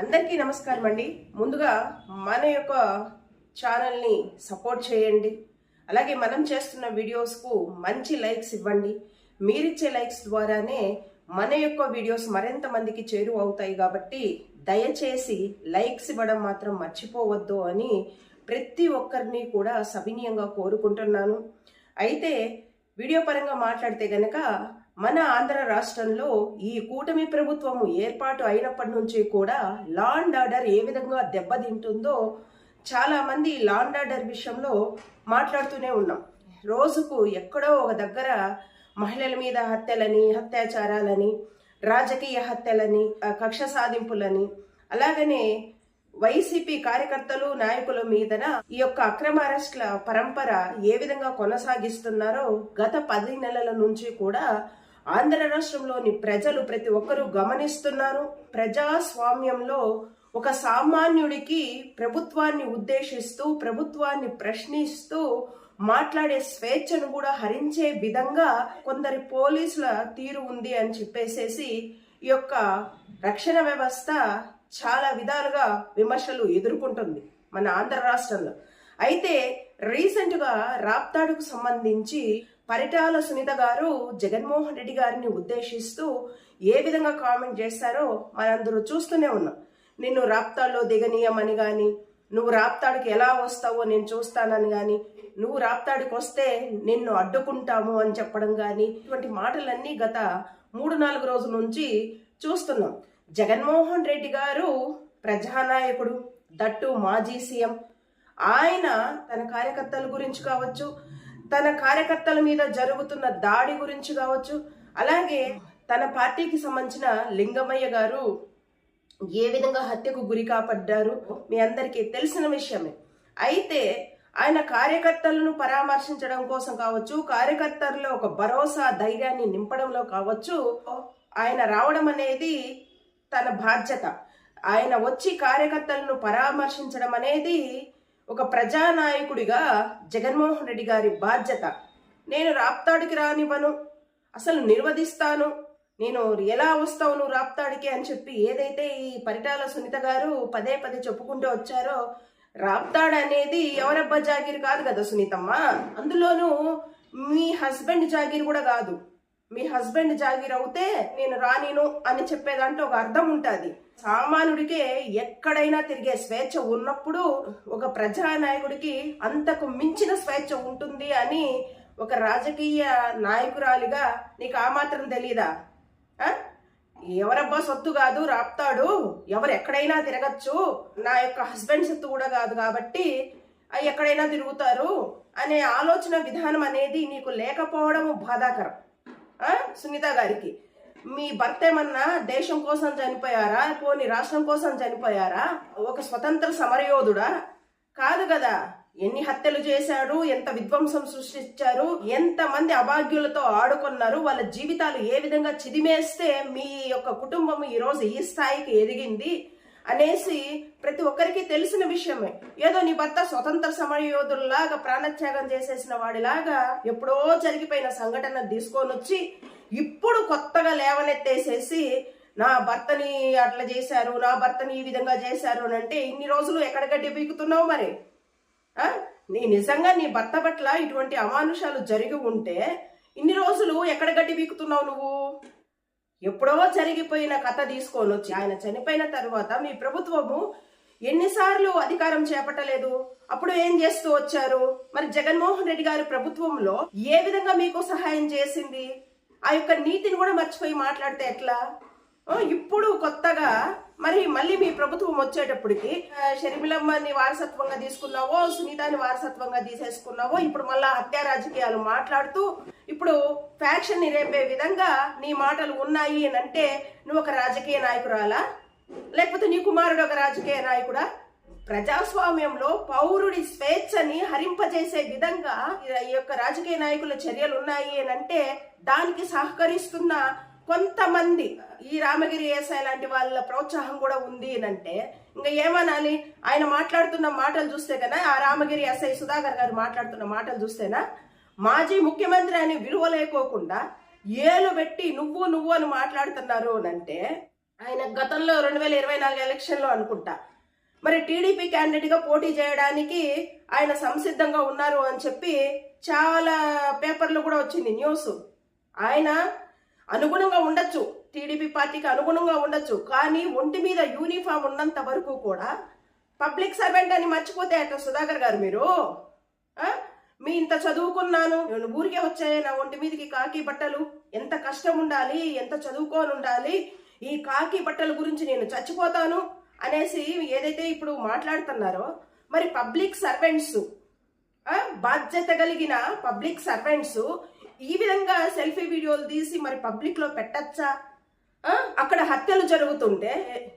అందరికీ నమస్కారం అండి. ముందుగా మన యొక్క ఛానల్ని సపోర్ట్ చేయండి. అలాగే మనం చేస్తున్న వీడియోస్కు మంచి లైక్స్ ఇవ్వండి. మీరిచ్చే లైక్స్ ద్వారానే మన యొక్క వీడియోస్ మరింత మందికి చేరువ అవుతాయి కాబట్టి దయచేసి లైక్స్ ఇవ్వడం మాత్రం మర్చిపోవద్దు అని ప్రతి ఒక్కరిని కూడా సవినీయంగా కోరుకుంటున్నాను. అయితే వీడియో పరంగా మాట్లాడితే గనక మన ఆంధ్ర రాష్ట్రంలో ఈ కూటమి ప్రభుత్వము ఏర్పాటు అయినప్పటి నుంచి కూడా లా అండ్ ఆర్డర్ ఏ విధంగా దెబ్బతింటుందో చాలామంది లాండ్ లా అండ్ ఆర్డర్ విషయంలో మాట్లాడుతూనే ఉన్నాం. రోజుకు ఎక్కడో ఒక దగ్గర మహిళల మీద హత్యలని అత్యాచారాలని రాజకీయ హత్యలని కక్ష సాధింపులని అలాగనే వైసీపీ కార్యకర్తలు నాయకుల మీదన ఈ యొక్క అక్రమ అరెస్ట్ల పరంపర ఏ విధంగా కొనసాగిస్తున్నారో గత పది నెలల నుంచి కూడా ఆంధ్ర రాష్ట్రంలోని ప్రజలు ప్రతి ఒక్కరూ గమనిస్తున్నారు. ప్రజాస్వామ్యంలో ఒక సామాన్యుడికి ప్రభుత్వాన్ని ఉద్దేశిస్తూ ప్రభుత్వాన్ని ప్రశ్నిస్తూ మాట్లాడే స్వేచ్ఛను కూడా హరించే విధంగా కొందరి పోలీసుల తీరు ఉంది అని చెప్పేసేసి ఈ యొక్క రక్షణ వ్యవస్థ చాలా విధాలుగా విమర్శలు ఎదుర్కొంటుంది మన ఆంధ్ర రాష్ట్రంలో. అయితే రీసెంట్గా రాప్తాడుకు సంబంధించి పరిటాల సునీత గారు జగన్మోహన్ రెడ్డి గారిని ఉద్దేశిస్తూ ఏ విధంగా కామెంట్ చేస్తారో మనందరూ చూస్తూనే ఉన్నాం. నిన్ను రాప్తాడులో దిగనీయమని కానీ నువ్వు రాప్తాడికి ఎలా వస్తావో నేను చూస్తానని కానీ నువ్వు రాప్తాడికి వస్తే నిన్ను అడ్డుకుంటాము అని చెప్పడం కానీ ఇటువంటి మాటలన్నీ గత మూడు నాలుగు రోజుల నుంచి చూస్తున్నాం. జగన్మోహన్ రెడ్డి గారు ప్రజానాయకుడు దట్టు మాజీ సీఎం. ఆయన తన కార్యకర్తల గురించి కావచ్చు తన కార్యకర్తల మీద జరుగుతున్న దాడి గురించి కావచ్చు అలాగే తన పార్టీకి సంబంధించిన లింగమయ్య గారు ఏ విధంగా హత్యకు గురి కాపడ్డారు మీ అందరికీ తెలిసిన విషయమే. అయితే ఆయన కార్యకర్తలను పరామర్శించడం కోసం కావచ్చు కార్యకర్తల్లో ఒక భరోసా ధైర్యాన్ని నింపడంలో కావచ్చు ఆయన రావడం అనేది తన బాధ్యత. ఆయన వచ్చి కార్యకర్తలను పరామర్శించడం అనేది ఒక ప్రజానాయకుడిగా జగన్మోహన్ రెడ్డి గారి బాధ్యత. నేను రాప్తాడికి రానివ్వను. అసలు నిర్వధిస్తాను. నేను ఎలా వస్తావు నువ్వు రాప్తాడికి అని చెప్పి ఏదైతే ఈ పరిటాల సునీత గారు పదే పదే చెప్పుకుంటూ వచ్చారో రాప్తాడ్ అనేది ఎవరబ్బా జాగీర్ కాదు కదా సునీతమ్మ. అందులోనూ మీ హస్బెండ్ జాగీర్ కూడా కాదు. మీ హస్బెండ్ జాగీర్ అవుతే నేను రానిను అని చెప్పేదంటే ఒక అర్థం ఉంటుంది. సామాన్యుడికే ఎక్కడైనా తిరిగే స్వేచ్ఛ ఉన్నప్పుడు ఒక ప్రజానాయకుడికి అంతకు మించిన స్వేచ్ఛ ఉంటుంది అని ఒక రాజకీయ నాయకురాలిగా నీకు ఆ మాత్రం తెలీదా? ఎవరబ్బా సొత్తు కాదు రాప్తాడు ఎవరు ఎక్కడైనా తిరగచ్చు నా యొక్క హస్బెండ్ సొత్తు కూడా కాదు కాబట్టి అవి ఎక్కడైనా తిరుగుతారు అనే ఆలోచన విధానం అనేది నీకు లేకపోవడం బాధాకరం. సునీత గారికి. మీ భర్త ఏమన్నా దేశం కోసం చనిపోయారా? పోని రాష్ట్రం కోసం చనిపోయారా? ఒక స్వతంత్ర సమరయోధుడా? కాదు కదా. ఎన్ని హత్యలు చేశాడు? ఎంత విధ్వంసం సృష్టించారు? ఎంత మంది అభాగ్యులతో ఆడుకున్నారు? వాళ్ళ జీవితాలు ఏ విధంగా చిదిమేస్తే మీ యొక్క కుటుంబం ఈ రోజు ఈ స్థాయికి ఎదిగింది? అనేసి ప్రతి ఒక్కరికి తెలిసిన విషయమే. ఏదో నీ భర్త స్వతంత్ర సమరయోధుల్లాగా ప్రాణత్యాగం చేసేసిన వాడిలాగా ఎప్పుడో జరిగిపోయిన సంఘటన తీసుకొని వచ్చి ఇప్పుడు కొత్తగా లేవనెత్తేసేసి నా భర్తని అట్లా చేశారు నా భర్తని ఈ విధంగా చేశారు అని అంటే ఇన్ని రోజులు ఎక్కడ గడ్డి పీకుతున్నావు మరి నీ నిజంగా నీ భర్త పట్ల ఇటువంటి అమానుషాలు జరిగి ఉంటే ఇన్ని రోజులు ఎక్కడ గడ్డి పీకుతున్నావు నువ్వు? ఎప్పుడో జరిగిపోయిన కథ తీసుకొని వచ్చి ఆయన చనిపోయిన తర్వాత మీ ప్రభుత్వము ఎన్నిసార్లు అధికారం చేపట్టలేదు? అప్పుడు ఏం చేస్తూ వచ్చారు? మరి జగన్మోహన్ రెడ్డి గారి ప్రభుత్వంలో ఏ విధంగా మీకు సహాయం చేసింది? ఆ యొక్క నీతిని కూడా మర్చిపోయి మాట్లాడితే ఎట్లా? ఇప్పుడు కొత్తగా మరి మళ్ళీ మీ ప్రభుత్వం వచ్చేటప్పటికి షర్మిలమ్మని వారసత్వంగా తీసుకున్నావో సునీతాని వారసత్వంగా తీసేసుకున్నావో ఇప్పుడు మళ్ళా హత్య రాజకీయాలు మాట్లాడుతూ ఇప్పుడు ఫ్యాక్షన్ని రేపే విధంగా నీ మాటలు ఉన్నాయి అని అంటే నువ్వు ఒక రాజకీయ నాయకురాలా? లేకపోతే నీ కుమారుడు ఒక రాజకీయ నాయకుడా? ప్రజాస్వామ్యంలో పౌరుడి స్వేచ్ఛని హరింపజేసే విధంగా ఈ యొక్క రాజకీయ నాయకుల చర్యలు ఉన్నాయి అని అంటే దానికి సహకరిస్తున్న కొంతమంది ఈ రామగిరి ఏసాయి లాంటి వాళ్ళ ప్రోత్సాహం కూడా ఉంది అని అంటే ఇంకా ఏమనాలి? ఆయన మాట్లాడుతున్న మాటలు చూస్తే కదా ఆ రామగిరి ఎస్ఐ సుధాకర్ గారు మాట్లాడుతున్న మాటలు చూస్తేనా? మాజీ ముఖ్యమంత్రి అని విలువ లేకోకుండా ఏలు పెట్టి నువ్వు నువ్వు అని మాట్లాడుతున్నారు అని అంటే ఆయన గతంలో రెండు వేల ఇరవై నాలుగు ఎలక్షన్లో అనుకుంటా మరి టీడీపీ క్యాండిడేట్గా పోటీ చేయడానికి ఆయన సంసిద్ధంగా ఉన్నారు అని చెప్పి చాలా పేపర్లు కూడా వచ్చింది న్యూస్ ఆయన అనుగుణంగా ఉండొచ్చు టీడీపీ పార్టీకి అనుగుణంగా ఉండొచ్చు కానీ ఒంటి మీద యూనిఫామ్ ఉన్నంత వరకు కూడా పబ్లిక్ సర్వెంట్ అని మర్చిపోతే అట్లా సుధాకర్ గారు మీరు? మీ ఇంత చదువుకున్నాను నేను ఊరికే వచ్చాయి నా ఒంటి మీదకి కాకి బట్టలు. ఎంత కష్టం ఉండాలి ఎంత చదువుకొని ఉండాలి ఈ కాకి బట్టల గురించి నేను చచ్చిపోతాను. అనేసి ఏదైతే ఇప్పుడు మాట్లాడుతున్నారో మరి పబ్లిక్ సర్వెంట్స్ బాధ్యత కలిగిన పబ్లిక్ సర్వెంట్స్ ఈ విధంగా సెల్ఫీ వీడియోలు తీసి మరి పబ్లిక్లో పెట్టచ్చా? అక్కడ హత్యలు జరుగుతుంటే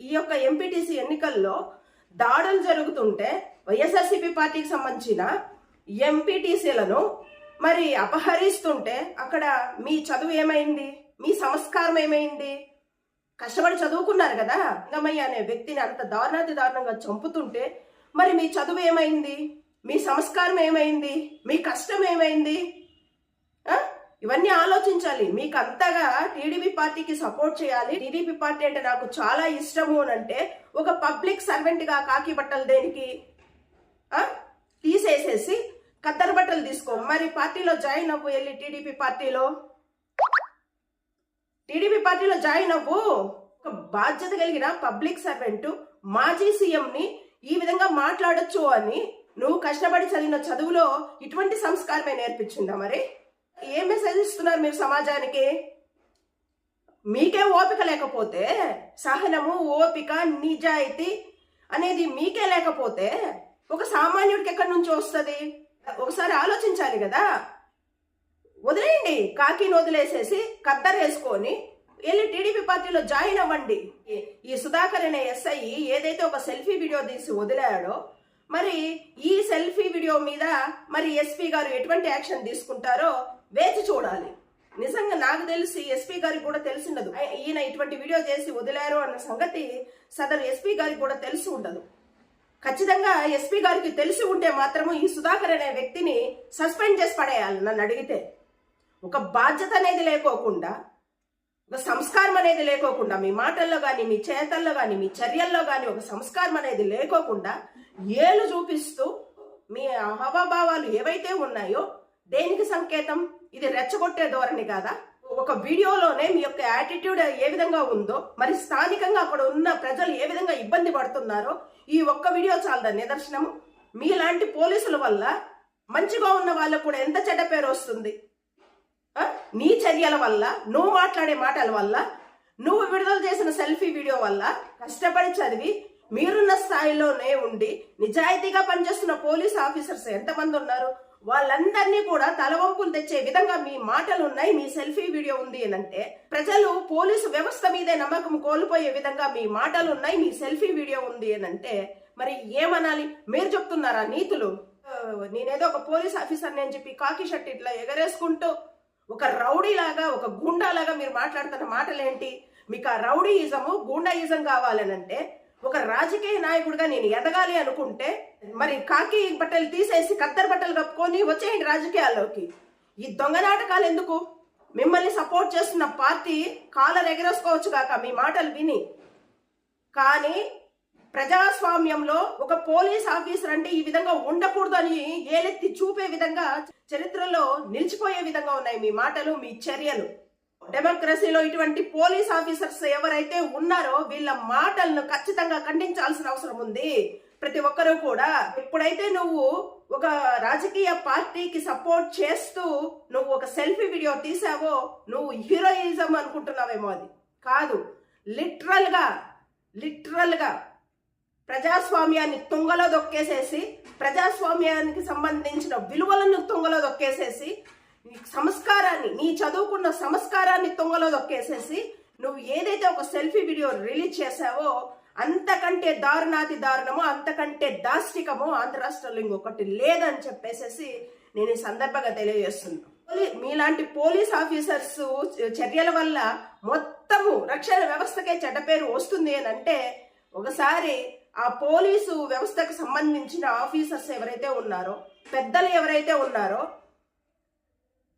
ఈ యొక్క ఎంపీటీసీ ఎన్నికల్లో దాడులు జరుగుతుంటే వైఎస్ఆర్సీపీ పార్టీకి సంబంధించిన ఎంపీటీసీలను మరి అపహరిస్తుంటే అక్కడ మీ చదువు ఏమైంది? మీ సంస్కారం ఏమైంది? కష్టపడి చదువుకున్నారు కదా లింగమయ్య అనే వ్యక్తిని అంత దారుణాతి దారుణంగా చంపుతుంటే మరి మీ చదువు ఏమైంది? మీ సంస్కారం ఏమైంది? మీ కష్టం ఏమైంది? ఇవన్నీ ఆలోచించాలి. మీకు అంతగా టీడీపీ పార్టీకి సపోర్ట్ చేయాలి. టీడీపీ పార్టీ అంటే నాకు చాలా ఇష్టము అని అంటే ఒక పబ్లిక్ సర్వెంట్గా కాకి బట్టలు దేనికి? తీసేసేసి కద్దరు బట్టలు తీసుకో. మరి పార్టీలో జాయిన్ అవ్వు వెళ్ళి టీడీపీ పార్టీలో. టీడీపీ పార్టీలో జాయిన్ అవ్వు. ఒక బాధ్యత కలిగిన పబ్లిక్ సర్వెంట్ మాజీ సీఎంని ఈ విధంగా మాట్లాడొచ్చు అని నువ్వు కష్టపడి చదివిన చదువులో ఇటువంటి సంస్కారమే నేర్పించిందా మరి? ఏం మెసేజ్ ఇస్తున్నారు మీరు సమాజానికి? మీకే ఓపిక లేకపోతే సహనము ఓపిక నిజాయితీ అనేది మీకే లేకపోతే ఒక సామాన్యుడికి ఎక్కడి నుంచి వస్తుంది? ఒకసారి ఆలోచించాలి కదా. వదిలేయండి కాకిని వదిలేసేసి కద్దరు వేసుకొని వెళ్ళి టీడీపీ పార్టీలో జాయిన్ అవ్వండి. ఈ- సుధాకర్ అనే ఎస్ఐ ఏదైతే ఒక సెల్ఫీ వీడియో తీసి వదిలాడో మరి ఈ సెల్ఫీ వీడియో మీద మరి ఎస్పీ గారు ఎటువంటి యాక్షన్ తీసుకుంటారో వేచి చూడాలి. నిజంగా నాకు తెలిసి ఎస్పీ గారికి కూడా తెలిసి ఉండదు. ఈయన ఇటువంటి వీడియో చేసి వదిలారు అన్న సంగతి సదరు ఎస్పీ గారికి కూడా తెలిసి ఉండదు. ఖచ్చితంగా ఎస్పీ గారికి తెలిసి ఉంటే మాత్రము ఈ సుధాకర్ అనే వ్యక్తిని సస్పెండ్ చేసి పడేయాలి నన్ను అడిగితే. ఒక బాధ్యత అనేది లేకోకుండా ఒక సంస్కారం అనేది లేకోకుండా మీ మాటల్లో కానీ మీ చేతల్లో కానీ మీ చర్యల్లో కానీ ఒక సంస్కారం అనేది లేకోకుండా ఏలు చూపిస్తూ మీ హావభావాలు ఏవైతే ఉన్నాయో దేనికి సంకేతం? ఇది రెచ్చగొట్టే ధోరణి కాదా? ఒక వీడియోలోనే మీ యొక్క యాటిట్యూడ్ ఏ విధంగా ఉందో మరి స్థానికంగా అక్కడ ఉన్న ప్రజలు ఏ విధంగా ఇబ్బంది పడుతున్నారో ఈ ఒక్క వీడియో చాలదా నిదర్శనము? మీలాంటి పోలీసుల వల్ల మంచిగా ఉన్న వాళ్ళకు కూడా ఎంత చెడ్డ పేరు వస్తుంది? నీ చర్యల వల్ల నువ్వు మాట్లాడే మాటల వల్ల నువ్వు విడుదల చేసిన సెల్ఫీ వీడియో వల్ల కష్టపడి చదివి మీరున్న స్థాయిలోనే ఉండి నిజాయితీగా పనిచేస్తున్న పోలీస్ ఆఫీసర్స్ ఎంతమంది ఉన్నారు? వాళ్ళందరినీ కూడా తలవంపులు తెచ్చే విధంగా మీ మాటలు ఉన్నాయి మీ సెల్ఫీ వీడియో ఉంది అంటే ప్రజలు పోలీసు వ్యవస్థ మీదే నమ్మకం కోల్పోయే విధంగా మీ మాటలు ఉన్నాయి మీ సెల్ఫీ వీడియో ఉంది అంటే మరి ఏమనాలి? మీరు చెప్తున్నారా నీతులు? నేనేదో ఒక పోలీస్ ఆఫీసర్ అని చెప్పి కాకి షర్ట్ ఇట్లా ఎగరేసుకుంటూ ఒక రౌడీ లాగా ఒక గూండాలాగా మీరు మాట్లాడుతున్న మాటలేంటి? మీకు ఆ రౌడీయిజము గూండాయిజం కావాలనంటే ఒక రాజకీయ నాయకుడిగా నేను ఎదగాలి అనుకుంటే మరి కాకి బట్టలు తీసేసి కద్దరు బట్టలు కప్పుకొని వచ్చేయండి రాజకీయాల్లోకి. ఈ దొంగ నాటకాలు ఎందుకు? మిమ్మల్ని సపోర్ట్ చేస్తున్న పార్టీ కాలర్ ఎగరేసుకోవచ్చు కాక మీ మాటలు విని. కానీ ప్రజాస్వామ్యంలో ఒక పోలీస్ ఆఫీసర్ అంటే ఈ విధంగా ఉండకూడదు అని ఏలెత్తి చూపే విధంగా చరిత్రలో నిలిచిపోయే విధంగా ఉన్నాయి మీ మాటలు మీ చర్యలు. డెమోక్రసీలో ఇటువంటి పోలీస్ ఆఫీసర్స్ ఎవరైతే ఉన్నారో వీళ్ళ మాటలను ఖచ్చితంగా ఖండించాల్సిన అవసరం ఉంది. ప్రతి ఒక్కరూ కూడా ఎప్పుడైతే నువ్వు ఒక రాజకీయ పార్టీకి సపోర్ట్ చేస్తూ నువ్వు ఒక సెల్ఫీ వీడియో తీసావో నువ్వు హీరోయిజం అనుకుంటున్నావేమో అది. కాదు. లిటరల్గా లిటరల్గా ప్రజాస్వామ్యాన్ని తుంగలో దొక్కేసేసి ప్రజాస్వామ్యానికి సంబంధించిన విలువలను తుంగలో దొక్కేసేసి నీ సంస్కారాన్ని నీ చదువుకున్న సంస్కారాన్ని తుంగలో దొక్కేసేసి నువ్వు ఏదైతే ఒక సెల్ఫీ వీడియో రిలీజ్ చేశావో అంతకంటే దారుణాతి దారుణము అంతకంటే దాష్టికము ఆంధ్ర రాష్ట్రంలో ఇంకొకటి లేదని చెప్పేసేసి నేను ఈ సందర్భంగా తెలియజేస్తున్నాను. మీలాంటి పోలీస్ ఆఫీసర్స్ చర్యల వల్ల మొత్తము రక్షణ వ్యవస్థకే చెడ్డ పేరు వస్తుంది అని అంటే ఒకసారి ఆ పోలీసు వ్యవస్థకు సంబంధించిన ఆఫీసర్స్ ఎవరైతే ఉన్నారో పెద్దలు ఎవరైతే ఉన్నారో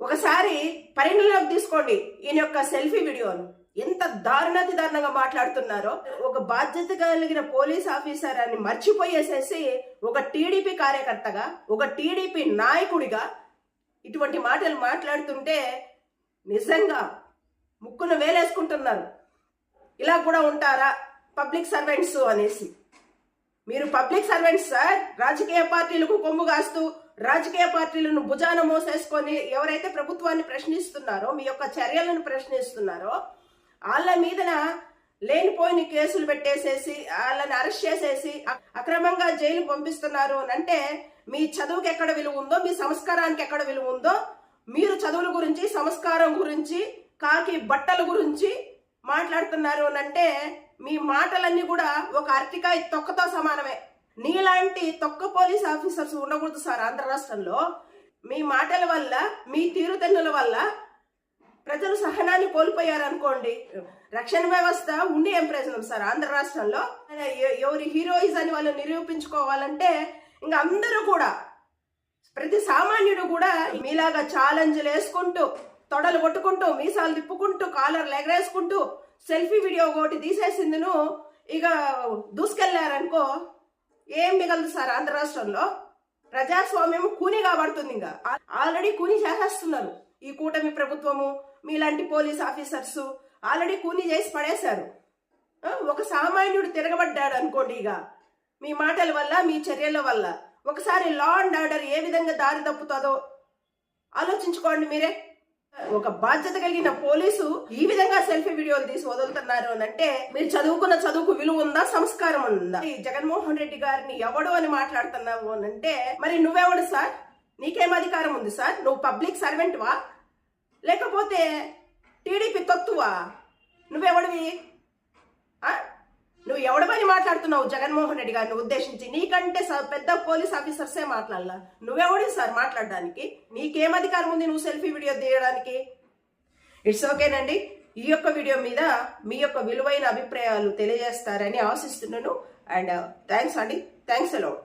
ఒకసారి పరిగణలోకి తీసుకోండి ఈయన యొక్క సెల్ఫీ వీడియోను. ఎంత దారుణాతి దారుణంగా మాట్లాడుతున్నారో ఒక బాధ్యత కలిగిన పోలీస్ ఆఫీసర్ అని మర్చిపోయేసేసి ఒక టీడీపీ కార్యకర్తగా ఒక టీడీపీ నాయకుడిగా ఇటువంటి మాటలు మాట్లాడుతుంటే నిజంగా ముక్కును వేలేసుకుంటున్నారు. ఇలా కూడా ఉంటారా పబ్లిక్ సర్వెంట్స్ అనేసి. మీరు పబ్లిక్ సర్వెంట్స్ సార్? రాజకీయ పార్టీలకు కొమ్ము కాస్తూ రాజకీయ పార్టీలను భుజాన మోసేసుకొని ఎవరైతే ప్రభుత్వాన్ని ప్రశ్నిస్తున్నారో మీ యొక్క చర్యలను ప్రశ్నిస్తున్నారో వాళ్ళ మీదన లేనిపోయిన కేసులు పెట్టేసేసి వాళ్ళని అరెస్ట్ చేసేసి అక్రమంగా జైలు పంపిస్తున్నారు అని అంటే మీ చదువుకి ఎక్కడ విలువ ఉందో మీ సంస్కారానికి ఎక్కడ విలువ ఉందో మీరు చదువుల గురించి సంస్కారం గురించి కాకి బట్టల గురించి మాట్లాడుతున్నారు అని అంటే మీ మాటలన్నీ కూడా ఒక అరటికాయ తొక్కతో సమానమే. నీలాంటి తొక్క పోలీస్ ఆఫీసర్స్ ఉండకూడదు సార్ ఆంధ్ర రాష్ట్రంలో. మీ మాటల వల్ల మీ తీరుతెన్నుల వల్ల ప్రజలు సహనాన్ని కోల్పోయారు అనుకోండి రక్షణ వ్యవస్థ ఉండి ఏం ప్రయోజనం సార్ ఆంధ్ర రాష్ట్రంలో? ఎవరి హీరోయిజ్ అని వాళ్ళు నిరూపించుకోవాలంటే ఇంకా అందరూ కూడా ప్రతి సామాన్యుడు కూడా మీలాగా ఛాలెంజ్లు వేసుకుంటూ తొడలు కొట్టుకుంటూ మీసాలు తిప్పుకుంటూ కాలర్లు ఎగరేసుకుంటూ సెల్ఫీ వీడియో ఒకటి తీసేసిందిను. ఇక దూసుకెళ్ళారనుకో ఏం మిగలదు సార్ ఆంధ్ర రాష్ట్రంలో. ప్రజాస్వామ్యం కూని కాబడుతుంది ఇంకా. ఆల్రెడీ కూని చేసేస్తున్నారు. ఈ కూటమి ప్రభుత్వము మీలాంటి పోలీస్ ఆఫీసర్స్ ఆల్రెడీ కూని చేసి పడేశారు. ఒక సామాన్యుడు తిరగబడ్డాడు అనుకోండి ఇక. మీ మాటల వల్ల మీ చర్యల వల్ల. ఒకసారి లా అండ్ ఆర్డర్ ఏ విధంగా దారి తప్పుతుందో ఆలోచించుకోండి మీరే. ఒక బాధ్యత కలిగిన పోలీసు ఈ విధంగా సెల్ఫీ వీడియోలు తీసి వదులుతున్నారు అని అంటే మీరు చదువుకున్న చదువుకు విలువ ఉందా సంస్కారం ఉందా? ఈ జగన్మోహన్ రెడ్డి గారిని ఎవడు అని మాట్లాడుతున్నావు అని అంటే మరి నువ్వెవడు సార్? నీకేం అధికారం ఉంది సార్? నువ్వు పబ్లిక్ సర్వెంట్వా? లేకపోతే టీడీపీ తొత్తువా? నువ్వెవడివి? నువ్వు ఎవడమని మాట్లాడుతున్నావు? జగన్మోహన్ రెడ్డి గారిని ఉద్దేశించి నీకంటే స- పెద్ద పోలీస్ ఆఫీసర్సే మాట్లాడాల. నువ్వెవడి సార్ మాట్లాడడానికి? నీకేం అధికారం ఉంది నువ్వు సెల్ఫీ వీడియో తీయడానికి? ఇట్స్ ఓకేనండి. ఈ యొక్క వీడియో మీద మీ యొక్క విలువైన అభిప్రాయాలు తెలియజేస్తారని ఆశిస్తున్నాను. అండ్ థ్యాంక్స్ అండి. థ్యాంక్స్ అలో